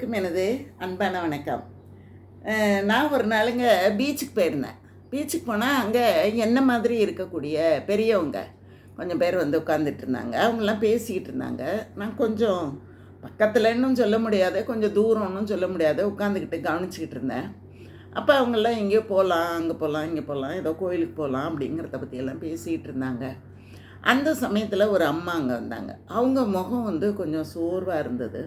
வணக்கம் எனது அன்பான வணக்கம். நான் ஒரு நாளுங்க பீச்சுக்கு போயிருந்தேன். பீச்சுக்கு போனால் அங்கே என்ன மாதிரி இருக்கக்கூடிய பெரியவங்க கொஞ்சம் பேர் வந்து உட்காந்துட்டு இருந்தாங்க. அவங்களாம் பேசிக்கிட்டு இருந்தாங்க. நான் கொஞ்சம் பக்கத்துலன்னு சொல்ல முடியாது கொஞ்சம் தூரம்னு சொல்ல முடியாது உட்காந்துக்கிட்டு கவனிச்சிக்கிட்டு இருந்தேன். அப்போ அவங்கெல்லாம் எங்கேயோ போகலாம் அங்கே போகலாம் இங்கே போகலாம் ஏதோ கோயிலுக்கு போகலாம் அப்படிங்கிறத பற்றியெல்லாம் பேசிகிட்டு இருந்தாங்க. அந்த சமயத்தில் ஒரு அம்மா அங்கே வந்தாங்க. அவங்க முகம் வந்து கொஞ்சம் சோர்வாக இருந்தது.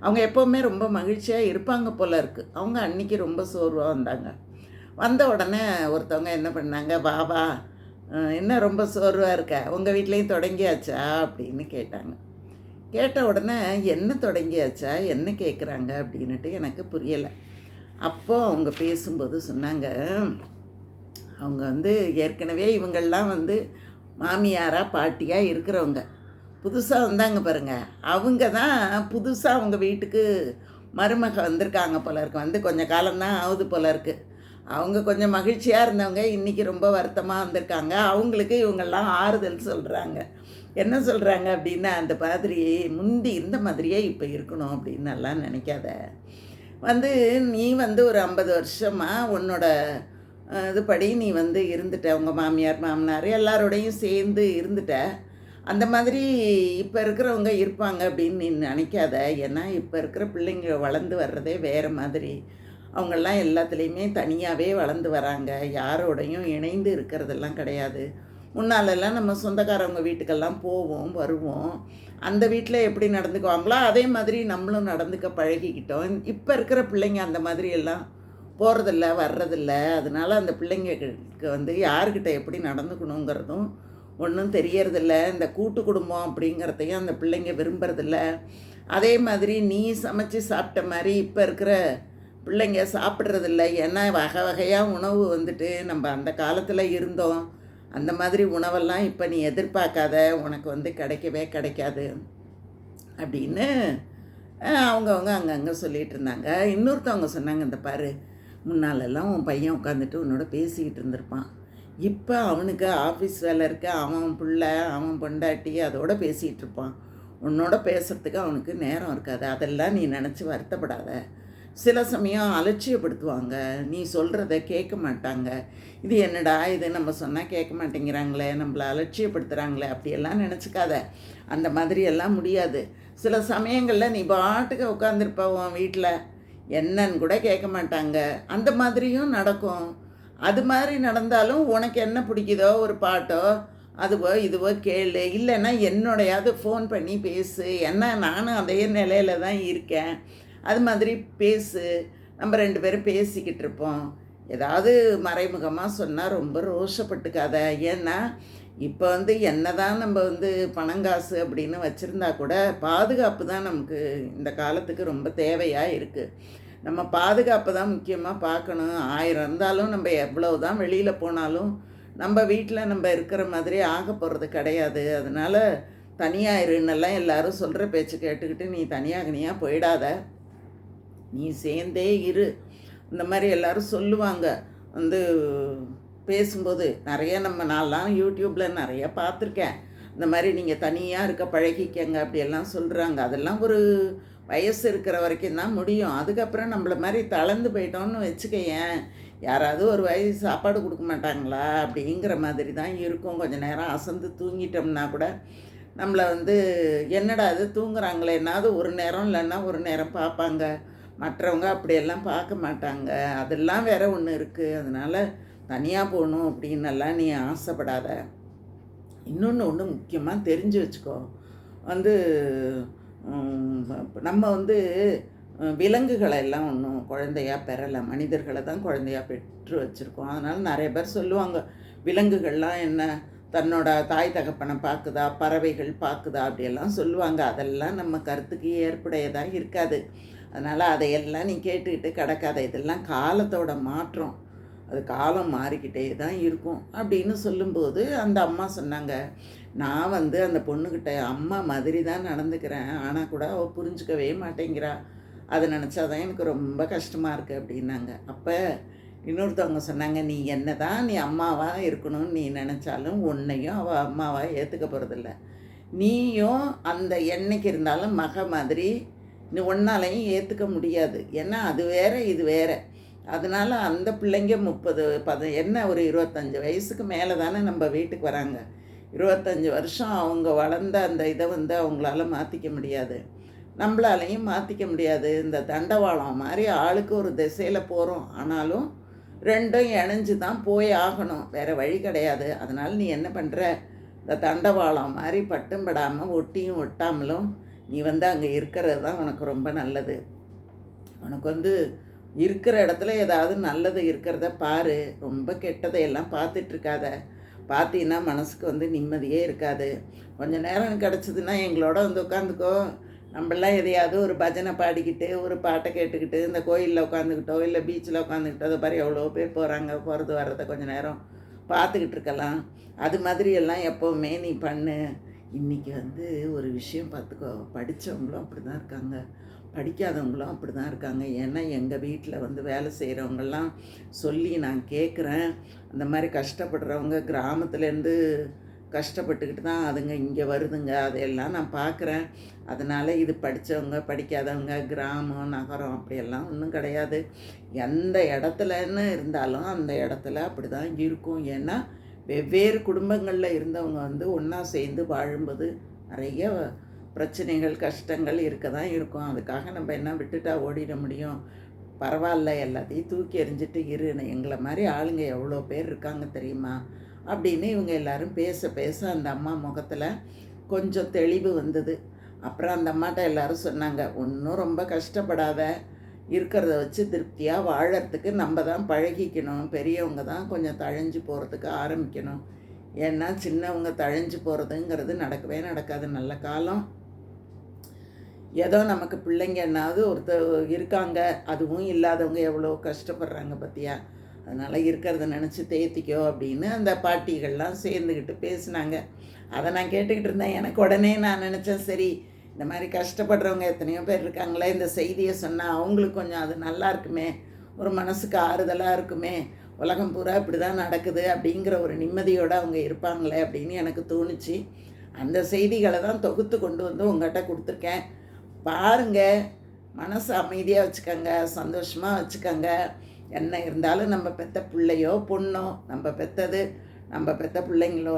அவங்க எப்போவுமே ரொம்ப மகிழ்ச்சியாக இருப்பாங்க போல இருக்குது அவங்க அன்னைக்கு ரொம்ப சோர்வாக வந்தாங்க. வந்த உடனே ஒருத்தவங்க என்ன பண்ணாங்க வா வா என்ன ரொம்ப சோர்வாக இருக்க? உங்கள் வீட்லேயும் தொடங்கியாச்சா? அப்படின்னு கேட்டாங்க. கேட்ட உடனே என்ன தொடங்கியாச்சா? என்ன கேட்குறாங்க அப்படின்னுட்டு எனக்கு புரியலை. அப்போ அவங்க பேசும்போது சொன்னாங்க அவங்க வந்து ஏற்கனவே இவங்கள்லாம் வந்து மாமியாராக பாட்டியாக இருக்கிறவங்க. புதுசாக வந்தாங்க பாருங்க. அவங்க தான் புதுசாக அவங்க வீட்டுக்கு மருமக வந்திருக்காங்க போல இருக்கு. வந்து கொஞ்சம் காலம்தான் ஆகுது போல இருக்கு. அவங்க கொஞ்சம் மகிழ்ச்சியாக இருந்தவங்க இன்றைக்கி ரொம்ப வருத்தமாக வந்திருக்காங்க. அவங்களுக்கு இவங்கெல்லாம் ஆறுதல் சொல்கிறாங்க என்ன சொல்கிறாங்க அப்படின்னா அந்த மாதிரி முந்தி இருந்த மாதிரியே இப்போ இருக்கணும் அப்படின்னு எல்லாம் நினைக்காத. வந்து நீ வந்து ஒரு ஐம்பது வருஷமாக உன்னோட இதுபடி நீ வந்து இருந்துட்ட. உங்கள் மாமியார் மாமனார் எல்லாரோடையும் சேர்ந்து இருந்துட்ட. அந்த மாதிரி இப்போ இருக்கிறவங்க இருப்பாங்க அப்படின்னு நீ நினைக்காத. ஏன்னா இப்போ இருக்கிற பிள்ளைங்க வளர்ந்து வர்றதே வேறு மாதிரி. அவங்கெல்லாம் எல்லாத்துலேயுமே தனியாகவே வளர்ந்து வராங்க. யாரோடையும் இணைந்து இருக்கிறதெல்லாம் கிடையாது. முன்னாலெல்லாம் நம்ம சொந்தக்காரவங்க வீட்டுக்கெல்லாம் போவோம் வருவோம். அந்த வீட்டில் எப்படி நடந்துக்குவாங்களோ அதே மாதிரி நம்மளும் நடந்துக்க பழகிக்கிட்டோம். இப்போ இருக்கிற பிள்ளைங்க அந்த மாதிரி எல்லாம் போகிறதில்ல வர்றதில்ல. அதனால அந்த பிள்ளைங்களுக்கு வந்து யார்கிட்ட எப்படி நடந்துக்கணுங்கிறதும் ஒன்றும் தெரியறதில்ல. இந்த கூட்டு குடும்பம் அப்படிங்கிறதையும் அந்த பிள்ளைங்க விரும்புறதில்ல. அதே மாதிரி நீ சமைச்சு சாப்பிட்ட மாதிரி இப்போ இருக்கிற பிள்ளைங்க சாப்பிட்றதில்ல. ஏன்னா வகை வகையாக உணவு வந்துட்டு நம்ம அந்த காலத்தில் இருந்தோம். அந்த மாதிரி உணவெல்லாம் இப்போ நீ எதிர்பார்க்காத. உனக்கு வந்து கிடைக்கவே கிடைக்காது. அப்படின்னு அவங்கவுங்க அங்கங்கே சொல்லிகிட்டு இருந்தாங்க. இன்னொருத்தவங்க சொன்னாங்க இந்த பாரு முன்னாலெல்லாம் உன் பையன் உட்காந்துட்டு உன்னோட பேசிக்கிட்டு இருந்திருப்பான். இப்போ அவனுக்கு ஆஃபீஸ் வேலை இருக்க. அவன் பிள்ளை அவன் பொண்டாட்டி அதோட பேசிகிட்டு இருப்பான். உன்னோட பேசுகிறதுக்கு அவனுக்கு நேரம் இருக்காது. அதெல்லாம் நீ நினச்சி வருத்தப்படாத. சில சமயம் அலட்சியப்படுத்துவாங்க. நீ சொல்கிறத கேட்க மாட்டாங்க. இது என்னடா இது? நம்ம சொன்னால் கேட்க மாட்டேங்கிறாங்களே. நம்மளை அலட்சியப்படுத்துகிறாங்களே அப்படியெல்லாம் நினச்சிக்காத. அந்த மாதிரி எல்லாம் முடியாது. சில சமயங்களில் நீ பாட்டுக்கு உட்காந்துருப்ப உன் வீட்டில் என்னன்னு கூட கேட்க மாட்டாங்க. அந்த மாதிரியும் நடக்கும். அது மாதிரி நடந்தாலும் உனக்கு என்ன பிடிக்குதோ ஒரு பாட்டோ அதுவோ இதுவோ கேளு. இல்லைன்னா என்னோடையாவது ஃபோன் பண்ணி பேசு. என்ன நானும் அதே நிலையில தான் இருக்கேன். அது மாதிரி பேசு. நம்ம ரெண்டு பேரும் பேசிக்கிட்டு இருப்போம். ஏதாவது மறைமுகமாக சொன்னால் ரொம்ப ரோஷப்பட்டுக்காத. ஏன்னா இப்போ வந்து என்னதான் நம்ம வந்து பணங்காசு அப்படின்னு வச்சுருந்தா கூட பாதுகாப்பு தான் நமக்கு இந்த காலத்துக்கு ரொம்ப தேவையாக இருக்குது நம்ம பாதுகாப்பை தான் முக்கியமாக பார்க்கணும். ஆயிரம் இருந்தாலும் நம்ம எவ்வளோ தான் வெளியில் போனாலும் நம்ம வீட்டில் நம்ம இருக்கிற மாதிரி ஆக போகிறது கிடையாது. அதனால் தனியாக இருன்னெல்லாம் எல்லாரும் சொல்கிற பேச்சு கேட்டுக்கிட்டு நீ தனியாக தனியாக போயிடாத. நீ சேர்ந்தே இரு. இந்த மாதிரி எல்லோரும் சொல்லுவாங்க. வந்து பேசும்போது நிறைய நம்ம நான்லாம் யூடியூப்பில் நிறைய பார்த்துருக்கேன். இந்த மாதிரி நீங்கள் தனியாக இருக்க பழகிக்கங்க அப்படியெல்லாம் சொல்கிறாங்க அதெல்லாம் ஒரு வயசு இருக்கிற வரைக்கும் தான் முடியும். அதுக்கப்புறம் நம்மள மாதிரி தளர்ந்து போயிட்டோம்னு வச்சுக்கையன் யாராவது ஒரு வயசு சாப்பாடு கொடுக்க மாட்டாங்களா? அப்படிங்கிற மாதிரி தான் இருக்கும். கொஞ்ச நேரம் அசந்து தூங்கிட்டோம்னா கூட நம்மளை வந்து என்னடா இது தூங்குறாங்களேனாவது ஒரு நேரம் இல்லைன்னா ஒரு நேரம் பார்ப்பாங்க. மற்றவங்க அப்படியெல்லாம் பார்க்க மாட்டாங்க. அதெல்லாம் வேற ஒன்று இருக்குது அதனால் தனியாக போகணும் அப்படின்னெல்லாம் நீ ஆசைப்படாத. இன்னொன்று ஒன்று முக்கியமாக தெரிஞ்சு வச்சுக்கோ. வந்து நம்ம வந்து விலங்குகளை எல்லாம் ஒன்றும் குழந்தையா பெறலை. மனிதர்களை தான் குழந்தையாக பெற்று வச்சுருக்கோம். அதனால் நிறைய பேர் சொல்லுவாங்க விலங்குகள்லாம் என்ன? தன்னோட தாய் தகப்பனை பார்க்குதா? பறவைகள் பார்க்குதா? அப்படியெல்லாம் சொல்லுவாங்க. அதெல்லாம் நம்ம கருத்துக்கு ஏற்புடையதாக இருக்காது. அதனால் அதையெல்லாம் நீ கேட்டுக்கிட்டு கிடக்காத. இதெல்லாம் காலத்தோட மாற்றம். அது காலம் மாறிக்கிட்டே தான் இருக்கும் அப்படின்னு சொல்லும்போது அந்த அம்மா சொன்னாங்க நான் வந்து அந்த பொண்ணுக்கிட்ட அம்மா மாதிரி தான் நடந்துக்கிறேன். ஆனால் கூட அவள் புரிஞ்சுக்கவே மாட்டேங்கிறா. அதை நினச்சாதான் எனக்கு ரொம்ப கஷ்டமாக இருக்குது அப்படின்னாங்க. அப்போ இன்னொருத்தவங்க சொன்னாங்க நீ என்ன தான் நீ அம்மாவாக இருக்கணும்னு நீ நினச்சாலும் உன்னையும் அவள் அம்மாவாக ஏற்றுக்க போகிறதில்ல நீயும் அந்த என்னைக்கு இருந்தாலும் மக மாதிரி நீ ஒன்றாலையும் ஏற்றுக்க முடியாது. ஏன்னா அது வேற இது வேற. அதனால் அந்த பிள்ளைங்க முப்பது பத என்ன ஒரு இருபத்தஞ்சி வயசுக்கு மேலே தானே நம்ம வீட்டுக்கு வராங்க. இருபத்தஞ்சி வருஷம் அவங்க வளர்ந்த அந்த இதை வந்து அவங்களால மாற்றிக்க முடியாது. நம்மளாலையும் மாற்றிக்க முடியாது. இந்த தண்டவாளம் மாதிரி ஆளுக்கு ஒரு திசையில் போகிறோம் ஆனாலும் ரெண்டும் இணைஞ்சு தான் போய் ஆகணும். வேறு வழி கிடையாது. அதனால் நீ என்ன பண்ணுற இந்த தண்டவாளம் மாதிரி பட்டும் படாமல் ஒட்டியும் ஒட்டாமலும் நீ வந்து அங்கே இருக்கிறது தான் உனக்கு ரொம்ப நல்லது. உனக்கு வந்து இருக்கிற இடத்துல ஏதாவது நல்லது இருக்கிறத பாரு. ரொம்ப கெட்டதையெல்லாம் எல்லாம் பார்த்துட்ருக்காத. பார்த்தீங்கன்னா மனசுக்கு வந்து நிம்மதியே இருக்காது. கொஞ்ச நேரம் கிடச்சிதுன்னா எங்களோட வந்து உட்காந்துக்கோ நம்மளாம் எதையாவது ஒரு பஜனை பாடிக்கிட்டு ஒரு பாட்டை கேட்டுக்கிட்டு இந்த கோயிலில் உட்காந்துக்கிட்டோ இல்லை பீச்சில் உட்காந்துக்கிட்டோ அதை பாரு எவ்வளோ பேர் போகிறாங்க போகிறது வர்றதை கொஞ்ச நேரம் பார்த்துக்கிட்டு இருக்கலாம் அது மாதிரி எல்லாம் எப்போவுமே நீ பண்ணு. இன்றைக்கி வந்து ஒரு விஷயம் பார்த்துக்கோ. படித்தவங்களும் அப்படி தான் இருக்காங்க. படிக்காதவங்களும் அப்படி தான் இருக்காங்க. ஏன்னா எங்கள் வீட்டில் வந்து வேலை செய்கிறவங்கெல்லாம் சொல்லி நான் கேட்குறேன் அந்த மாதிரி கஷ்டப்படுறவங்க கிராமத்துலேருந்து கஷ்டப்பட்டுக்கிட்டு தான் அதுங்க இங்கே வருதுங்க. அதையெல்லாம் நான் பார்க்குறேன் அதனால் இது படித்தவங்க படிக்காதவங்க கிராமம் நகரம் அப்படியெல்லாம் ஒன்றும் கிடையாது. எந்த இடத்துலன்னு இருந்தாலும் அந்த இடத்துல அப்படி தான் இருக்கும். ஏன்னா வெவ்வேறு குடும்பங்களில் இருந்தவங்க வந்து ஒன்றா சேர்ந்து வாழும்போது நிறைய பிரச்சனைகள் கஷ்டங்கள் இருக்க தான் இருக்கும். அதுக்காக நம்ம என்ன விட்டுட்டா ஓடிட முடியும்? பரவாயில்ல எல்லாத்தையும் தூக்கி எறிஞ்சிட்டு இரு. எங்களை மாதிரி ஆளுங்க எவ்வளோ பேர் இருக்காங்க தெரியுமா? அப்படின்னு இவங்க எல்லாரும் பேச பேச அந்த அம்மா முகத்தில் கொஞ்சம் தெளிவு வந்தது. அப்புறம் அந்த அம்மாட்ட எல்லாரும் சொன்னாங்க ஒன்றும் ரொம்ப கஷ்டப்படாத. இருக்கிறத வச்சு திருப்தியாக வாழறதுக்கு நம்ம தான் பழகிக்கணும். பெரியவங்க தான் கொஞ்சம் தழைஞ்சு போகிறதுக்கு ஆரம்பிக்கணும். ஏன்னா சின்னவங்க தழைஞ்சு போகிறதுங்கிறது நடக்கவே நடக்காது. நல்ல காலம். ஏதோ நமக்கு பிள்ளைங்க என்னாவது ஒருத்தர் இருக்காங்க. அதுவும் இல்லாதவங்க எவ்வளோ கஷ்டப்படுறாங்க பார்த்தியா அதனால் இருக்கிறத நினச்சி தேத்திக்கோ அப்படின்னு அந்த பாட்டிகள்லாம் சேர்ந்துக்கிட்டு பேசினாங்க. அதை நான் கேட்டுக்கிட்டு இருந்தேன். எனக்கு உடனே நான் நினச்சேன் சரி இந்த மாதிரி கஷ்டப்படுறவங்க எத்தனையோ பேர் இருக்காங்களே இந்த செய்தியை சொன்னால் அவங்களுக்கு கொஞ்சம் அது நல்லா இருக்குமே. ஒரு மனசுக்கு ஆறுதலாக இருக்குமே. உலகம் பூரா இப்படி தான் நடக்குது அப்படிங்கிற ஒரு நிம்மதியோடு அவங்க இருப்பாங்களே அப்படின்னு எனக்கு தோணுச்சு. அந்த செய்திகளை தான் தொகுத்து கொண்டு வந்து உங்கள்கிட்ட கொடுத்துருக்கேன். பாருங்கள் மனசு அமைதியாக வச்சுக்கோங்க சந்தோஷமாக வச்சுக்கோங்க. என்ன இருந்தாலும் நம்ம பெற்ற பிள்ளையோ பொண்ணோ நம்ம பெற்றது நம்ம பெற்ற பிள்ளைங்களோ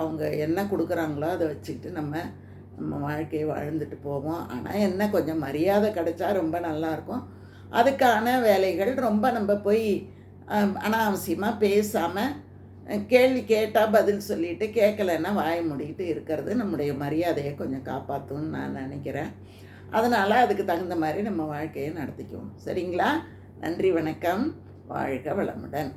அவங்க என்ன கொடுக்குறாங்களோ அதை வச்சுக்கிட்டு நம்ம நம்ம வாழ்க்கையை வாழ்ந்துட்டு போவோம். ஆனால் என்ன கொஞ்சம் மரியாதை கிடைச்சா ரொம்ப நல்லாயிருக்கும் அதுக்கான வேலைகள் ரொம்ப நம்ம போய் அனாவசியமாக பேசாமல் கேள்வி கேட்டால் பதில் சொல்லிட்டு கேட்கலன்னா வாய முடிக்கிட்டு இருக்கிறது நம்முடைய மரியாதையை கொஞ்சம் காப்பாற்றும்னு நான் நினைக்கிறேன். அதனால் அதுக்கு தகுந்த மாதிரி நம்ம வாழ்க்கையை நடத்திக்குவோம். சரிங்களா? நன்றி வணக்கம். வாழ்க வளமுடன்.